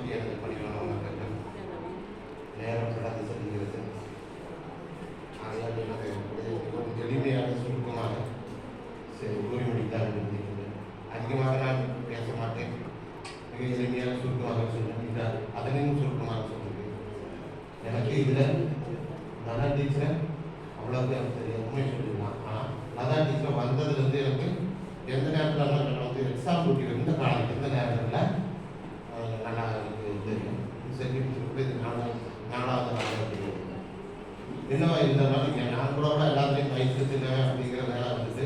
சபைக்கு எனது நேரம் கடந்து செல்கிறது ஆகையால் எனக்கு மிகவும் எளிமையாக சுருக்கமாக சரி கூறி முடித்தால் விரும்புகிறேன் அதிகமாக நான் பேச மாட்டேன் மிக எளிமையாக சுருக்கமாக சொல்லுங்கள் அதனையும் சுருக்கமாக சொல்லுங்கள் எனக்கு இதில் லதா டீச்சர் அவ்வளோக்கு எனக்கு தெரியும் உண்மை சொல்லிடலாம் ஆனால் லதா டீச்சர் வந்ததுலேருந்து எனக்கு எந்த நேரத்தில் நான் வந்து எக்ஸாம் டியூட்டி இருந்த காலம் எந்த நேரத்தில் அஹ், நல்லா எனக்கு தெரியும் சரி சொல்லி இது நாலாவது நாலாவது நாள் அப்படிங்கிறது என்னவா இருந்தாலும் இங்க நான் கூட கூட எல்லாத்தையும் அப்படிங்கிற வேலை வந்துட்டு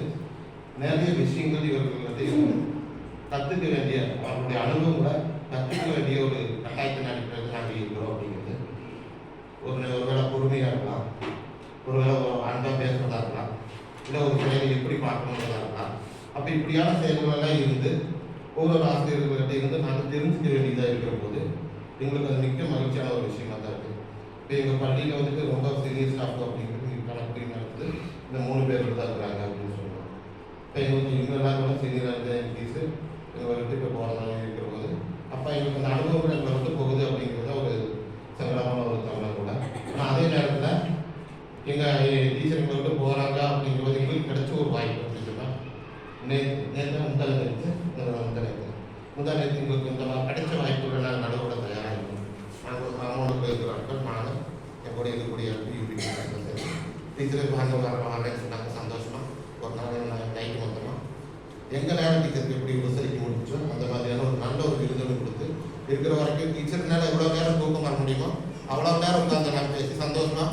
நிறைய விஷயங்கள் இவர்கள் வந்து கற்றுக்க வேண்டிய அவருடைய அனுபவங்களை கற்றுக்க வேண்டிய ஒரு கட்டாயத்தின் அடிப்படையில் நாங்கள் இருக்கிறோம் அப்படிங்கிறது. ஒரு ஒருவேளை பொறுமையாக இருக்கலாம். ஒருவேளை ஒரு அன்பாக பேசுறதா இருக்கலாம். இல்லை ஒரு செயலை எப்படி பார்க்கணுன்றதா இருக்கலாம். அப்போ இப்படியான செயல்களெல்லாம் இருந்து ஒவ்வொரு ஆசிரியர்கள்கிட்ட இருந்து நாங்கள் தெரிஞ்சுக்க வேண்டியதாக இருக்கிற போது எங்களுக்கு அது மிக்க மகிழ்ச்சியான ஒரு விஷயமா தான் இருக்குது இப்போ எங்கள் பள்ளியில் வந்துட்டு ரொம்ப சீனியர் ஸ்டாஃப் அப்படிங்கிறது நீங்கள் கணக்கு நடத்துது இந்த மூணு பேர் தான் இருக்கிறாங்க அப்படின்னு சொல்லுவாங்க இப்போ எங்களுக்கு இவங்கெல்லாம் கூட சீனியராக இருந்த எம்பிஸ் எங்களை வந்துட்டு இப்போ போகிற இருக்கிற போது அப்போ எங்களுக்கு அந்த அனுபவம் எங்களை வந்து போகுது அப்படிங்கிறத ஒரு சங்கடமான ஒரு தவணை கூட ஆனால் அதே நேரத்தில் எங்கள் டீச்சர் எங்களை விட்டு போகிறாங்க அப்படிங்கிறது எங்களுக்கு கிடைச்ச ஒரு வாய்ப்பு அப்படின்னு சொன்னால் நேற்று நேற்று முந்தா நேற்று முந்தா நேற்று நேற்று எங்களுக்கு இந்த மாதிரி கிடைச்ச வாய்ப்பு டீச்சர் வாங்க வர வாங்கன்னு சொன்னாங்க சந்தோஷமா ஒரு நாள் நான் நைட்டு வந்துடும் எங்கள் நேரம் டீச்சருக்கு எப்படி உபசரிக்க முடிச்சோ அந்த மாதிரியான ஒரு நல்ல ஒரு விருதுகளை கொடுத்து இருக்கிற வரைக்கும் டீச்சர்னால எவ்வளோ நேரம் தூக்கம் வர முடியுமோ அவ்வளோ நேரம் உட்காந்து நான் பேசி சந்தோஷமா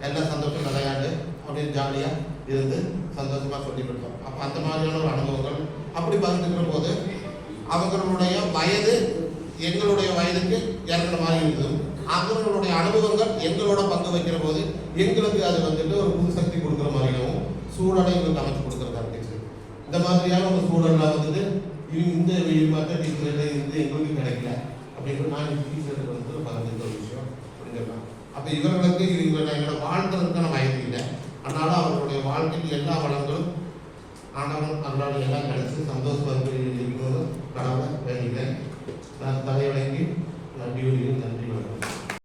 எல்லாம் சந்தோஷம் விளையாண்டு அப்படியே ஜாலியாக இருந்து சந்தோஷமாக சொல்லி கொடுத்தோம் அப்போ அந்த மாதிரியான ஒரு அனுபவங்கள் அப்படி பகிர்ந்துக்கிற போது அவங்களுடைய வயது எங்களுடைய வயதுக்கு இறங்குற மாதிரி இருந்தது அவங்களுடைய அனுபவங்கள் எங்களோட பங்கு வைக்கிற போது எங்களுக்கு அது வந்துட்டு ஒரு புது சக்தி கொடுக்குற மாதிரியும் சூழலை எங்களுக்கு அமைச்சு கொடுக்குறதா இருந்துச்சு. இந்த மாதிரியான ஒரு சூழலில் வந்துட்டு இந்த மற்ற டீச்சர் எங்களுக்கு கிடைக்கல அப்படின்னு நான் டீச்சருக்கு வந்து பகிர்ந்த ஒரு விஷயம் அப்படின்னு அப்போ இவர்களுக்கு இவங்களை எங்களை வாழ்றதுக்கான வயது இல்லை. அதனால அவர்களுடைய வாழ்க்கையில் எல்லா வளங்களும் ஆண்டவன் அல்லாட எல்லாம் கிடைச்சி சந்தோஷமாக இருக்கணும்னு கடவுளை வேண்டிக்கிறேன். நான் தலைவணங்கி நன்றியோடையும் நன்றி வணக்கம்